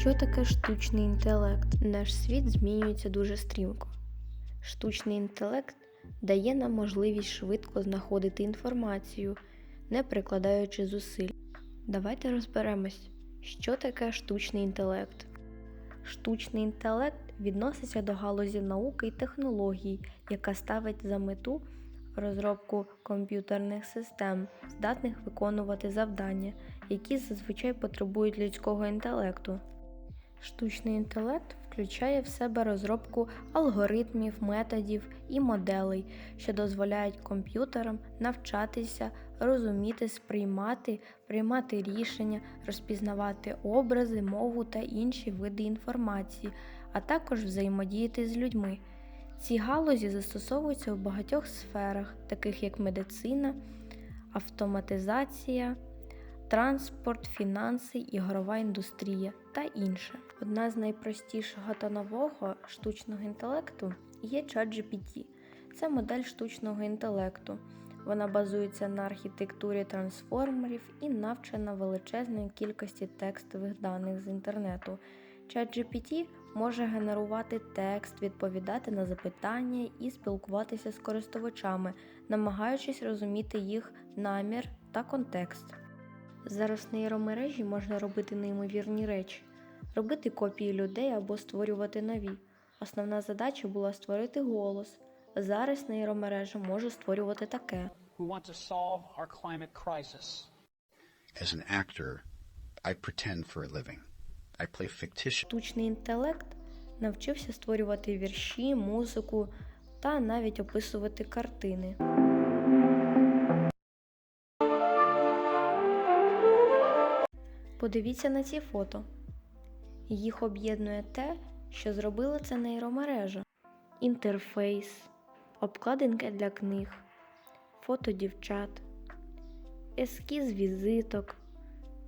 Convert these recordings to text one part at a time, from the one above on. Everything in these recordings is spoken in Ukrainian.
Що таке штучний інтелект? Наш світ змінюється дуже стрімко. Штучний інтелект дає нам можливість швидко знаходити інформацію, не прикладаючи зусиль. Давайте розберемось, що таке штучний інтелект. Штучний інтелект відноситься до галузі науки і технологій, яка ставить за мету розробку комп'ютерних систем, здатних виконувати завдання, які зазвичай потребують людського інтелекту. Штучний інтелект включає в себе розробку алгоритмів, методів і моделей, що дозволяють комп'ютерам навчатися, розуміти, сприймати, приймати рішення, розпізнавати образи, мову та інші види інформації, а також взаємодіяти з людьми. Ці галузі застосовуються в багатьох сферах, таких як медицина, автоматизація, транспорт, фінанси, ігрова індустрія та інше. Одна з найпростішого та нового штучного інтелекту є ChatGPT. Це модель штучного інтелекту. Вона базується на архітектурі трансформерів і навчена величезної кількості текстових даних з інтернету. ChatGPT може генерувати текст, відповідати на запитання і спілкуватися з користувачами, намагаючись розуміти їх намір та контекст. Зараз нейромережі можна робити неймовірні речі, робити копії людей або створювати нові. Основна задача була створити голос. Зараз нейромережа може створювати таке. As an actor, I pretend for a living. I play fictitious Штучний інтелект навчився створювати вірші, музику та навіть описувати картини. Подивіться на ці фото. Їх об'єднує те, що зробила це нейромережа: інтерфейс, обкладинки для книг, фото дівчат, ескіз візиток,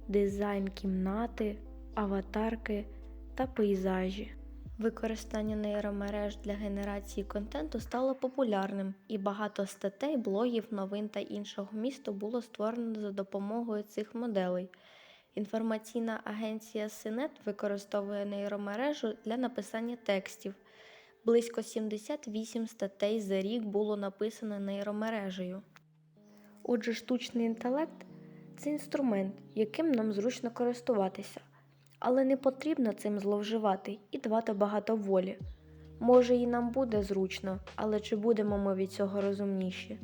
дизайн кімнати, аватарки та пейзажі. Використання нейромереж для генерації контенту стало популярним, і багато статей, блогів, новин та іншого місту було створено за допомогою цих моделей. Інформаційна агенція Синет використовує нейромережу для написання текстів. Близько 78 статей за рік було написано нейромережею. Отже, штучний інтелект це інструмент, яким нам зручно користуватися, але не потрібно цим зловживати і давати багато волі. Може, і нам буде зручно, але чи будемо ми від цього розумніші?